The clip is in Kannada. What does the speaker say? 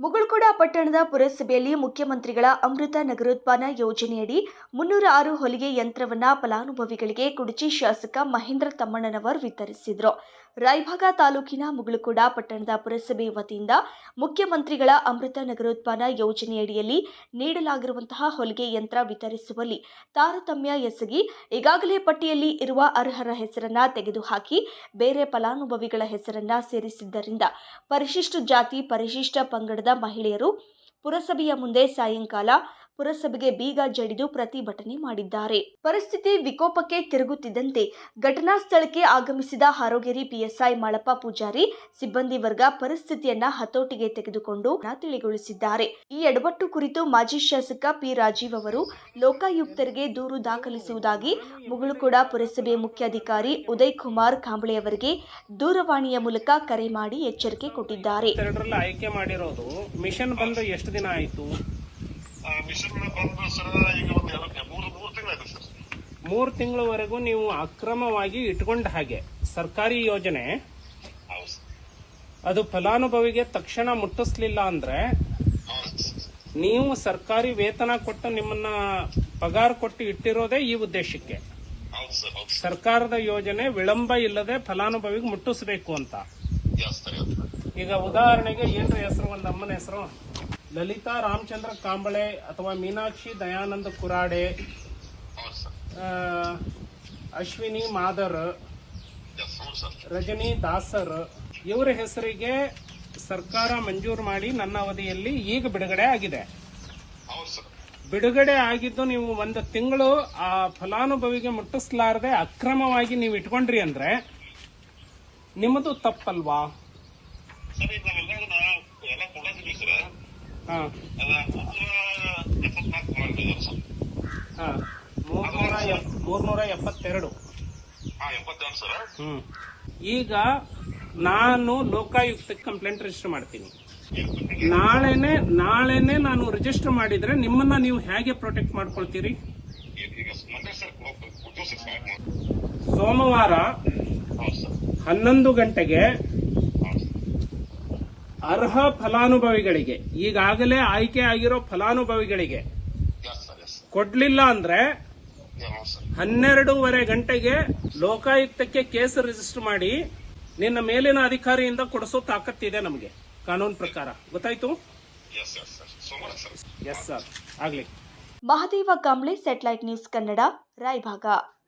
ಮುಗುಳ್ಕೋಡ ಪಟ್ಟಣದ ಪುರಸಭೆಯಲ್ಲಿ ಮುಖ್ಯಮಂತ್ರಿಗಳ ಅಮೃತ ನಗರೋತ್ಪಾನ ಯೋಜನೆಯಡಿ ಮುನ್ನೂರ ಆರು ಹೊಲಿಗೆ ಯಂತ್ರವನ್ನು ಫಲಾನುಭವಿಗಳಿಗೆ ಕುಡಚಿ ಶಾಸಕ ಮಹೇಂದ್ರ ತಮ್ಮಣ್ಣನವರ್ ವಿತರಿಸಿದರು. ರಾಯಭಾಗ ತಾಲೂಕಿನ ಮುಗುಳುಕೋಡ ಪಟ್ಟಣದ ಪುರಸಭೆ ವತಿಯಿಂದ ಮುಖ್ಯಮಂತ್ರಿಗಳ ಅಮೃತ ನಗರೋತ್ಪಾನ ಯೋಜನೆಯಡಿಯಲ್ಲಿ ನೀಡಲಾಗಿರುವಂತಹ ಹೊಲಿಗೆ ಯಂತ್ರ ವಿತರಿಸುವಲ್ಲಿ ತಾರತಮ್ಯ ಎಸಗಿ ಈಗಾಗಲೇ ಪಟ್ಟಿಯಲ್ಲಿ ಇರುವ ಅರ್ಹರ ಹೆಸರನ್ನ ತೆಗೆದುಹಾಕಿ ಬೇರೆ ಫಲಾನುಭವಿಗಳ ಹೆಸರನ್ನ ಸೇರಿಸಿದ್ದರಿಂದ ಪರಿಶಿಷ್ಟ ಜಾತಿ ಪರಿಶಿಷ್ಟ ಪಂಗಡದ ಮಹಿಳೆಯರು ಪುರಸಭೆಯ ಮುಂದೆ ಸಾಯಂಕಾಲ ಪುರಸಭೆಗೆ ಬೀಗ ಜಡಿದು ಪ್ರತಿಭಟನೆ ಮಾಡಿದ್ದಾರೆ. ಪರಿಸ್ಥಿತಿ ವಿಕೋಪಕ್ಕೆ ತಿರುಗುತ್ತಿದ್ದಂತೆ ಘಟನಾ ಸ್ಥಳಕ್ಕೆ ಆಗಮಿಸಿದ ಹಾರೋಗೇರಿ ಪಿಎಸ್ಐ ಮಾಳಪ್ಪ ಪೂಜಾರಿ, ಸಿಬ್ಬಂದಿ ವರ್ಗ ಪರಿಸ್ಥಿತಿಯನ್ನ ಹತೋಟಿಗೆ ತೆಗೆದುಕೊಂಡು ತಿಳಿಗೊಳಿಸಿದ್ದಾರೆ. ಈ ಎಡವಟ್ಟು ಕುರಿತು ಮಾಜಿ ಶಾಸಕ ಪಿ ರಾಜೀವ್ ಅವರು ಲೋಕಾಯುಕ್ತರಿಗೆ ದೂರು ದಾಖಲಿಸುವುದಾಗಿ ಮುಗುಳುಕೋಡ ಪುರಸಭೆ ಮುಖ್ಯಾಧಿಕಾರಿ ಉದಯ್ ಕುಮಾರ್ ಕಾಂಬಳೆ ಅವರಿಗೆ ದೂರವಾಣಿಯ ಮೂಲಕ ಕರೆ ಮಾಡಿ ಎಚ್ಚರಿಕೆ ಕೊಟ್ಟಿದ್ದಾರೆ. ಆಯ್ಕೆ ಮಾಡಿರೋದು ಮಿಷನ್ ಬಂದು ಎಷ್ಟು ದಿನ ಆಯ್ತು? ಮಿಷನ್ ಬಂದು ಸರ್ ಈಗ ಒಂದು ಎರಡು ಮೂರು ಮೂರು ತಿಂಗಳಾಯ್ತು ಸರ್. ಮೂರು ತಿಂಗಳವರೆಗೂ ನೀವು ಅಕ್ರಮವಾಗಿ ಇಟ್ಕೊಂಡ ಹಾಗೆ ಸರ್ಕಾರಿ ಯೋಜನೆ ಅದು ಫಲಾನುಭವಿಗೆ ತಕ್ಷಣ ಮುಟ್ಟಿಸ್ಲಿಲ್ಲ ಅಂದ್ರೆ ನೀವು ಸರ್ಕಾರಿ ವೇತನ ಕೊಟ್ಟು ನಿಮ್ಮನ್ನ ಪಗಾರ ಕೊಟ್ಟು ಇಟ್ಟಿರೋದೇ ಈ ಉದ್ದೇಶಕ್ಕೆ. ಸರ್ ಸರ್ಕಾರದ ಯೋಜನೆ ವಿಳಂಬ ಇಲ್ಲದೆ ಫಲಾನುಭವಿಗೆ ಮುಟ್ಟಿಸ್ಬೇಕು ಅಂತ. ಈಗ ಉದಾಹರಣೆಗೆ ಏನ್ರ ಹೆಸರು ಒಂದು ಅಮ್ಮನ ಹೆಸರು? ಲಲಿತಾ ರಾಮಚಂದ್ರ ಕಾಂಬಳೆ ಅಥವಾ ಮೀನಾಕ್ಷಿ ದಯಾನಂದ ಕುರಾಡೆ ಅಶ್ವಿನಿ ಮಾದರ್ ರಜನಿ ದಾಸರ್ ಇವರ ಹೆಸರಿಗೆ ಸರ್ಕಾರ ಮಂಜೂರು ಮಾಡಿ ನನ್ನ ಅವಧಿಯಲ್ಲಿ ಈಗ ಬಿಡುಗಡೆ ಆಗಿದೆ. ಬಿಡುಗಡೆ ಆಗಿದ್ದು ನೀವು ಒಂದು ತಿಂಗಳು ಆ ಫಲಾನುಭವಿಗೆ ಮುಟ್ಟಿಸ್ಲಾರದೆ ಅಕ್ರಮವಾಗಿ ನೀವು ಇಟ್ಕೊಂಡ್ರಿ ಅಂದ್ರೆ ನಿಮ್ಮದು ತಪ್ಪಲ್ವಾ ಸರ್ ಈಗ ನಾವೆಲ್ಲ ಎಲ್ಲ ಕೊಡೋದಿಲ್ಲ ಸರ್ ಹಾ ಅದ ಮುನ್ನೂರ ಎಪ್ಪತ್ನಾಲ್ಕು ಮಾಡಿದ್ದಾರೆ ಸರ್ ಹಾ ಮೂರ್ನೂರ ಎಪ್ಪತ್ತೆರಡು. ಹ್ಮ್. ಈಗ ನಾನು ಲೋಕಾಯುಕ್ತಕ್ಕೆ ಕಂಪ್ಲೇಂಟ್ ರಿಜಿಸ್ಟರ್ ಮಾಡ್ತೀನಿ. ನಾಳೆನೆ ನಾಳೆನೆ ನಾನು ರಿಜಿಸ್ಟರ್ ಮಾಡಿದ್ರೆ ನಿಮ್ಮನ್ನ ನೀವು ಹೇಗೆ ಪ್ರೊಟೆಕ್ಟ್ ಮಾಡ್ಕೊಳ್ತೀರಿ? ಸೋಮವಾರ ಹನ್ನೊಂದು ಗಂಟೆಗೆ ಅರ್ಹ ಫಲಾನುಭವಿಗಳಿಗೆ ಈಗಾಗಲೇ ಆಯ್ಕೆ ಆಗಿರೋ ಫಲಾನುಭವಿಗಳಿಗೆ ಎಸ್ ಸರ್ ಎಸ್ ಕೊಡ್ಲಿಲ್ಲ ಅಂದ್ರೆ ಹನ್ನೆರಡೂವರೆ ಗಂಟೆಗೆ ಲೋಕಾಯುಕ್ತಕ್ಕೆ ಕೇಸ್ ರಿಜಿಸ್ಟರ್ ಮಾಡಿ ನಿನ್ನ ಮೇಲಿನ ಅಧಿಕಾರಿಯಿಂದ ಕೊಡಿಸೋ ತಾಕತ್ತಿದೆ ನಮಗೆ ಕಾನೂನು ಪ್ರಕಾರ. ಗೊತ್ತಾಯ್ತು? ಎಸ್ ಎಸ್ ಸರ್ ಸೋಮವಾರ ಸರ್. ಎಸ್ ಸರ್ ಆಗ್ಲಿ. Mahadeva Kamble satellite news Kannada Raybag.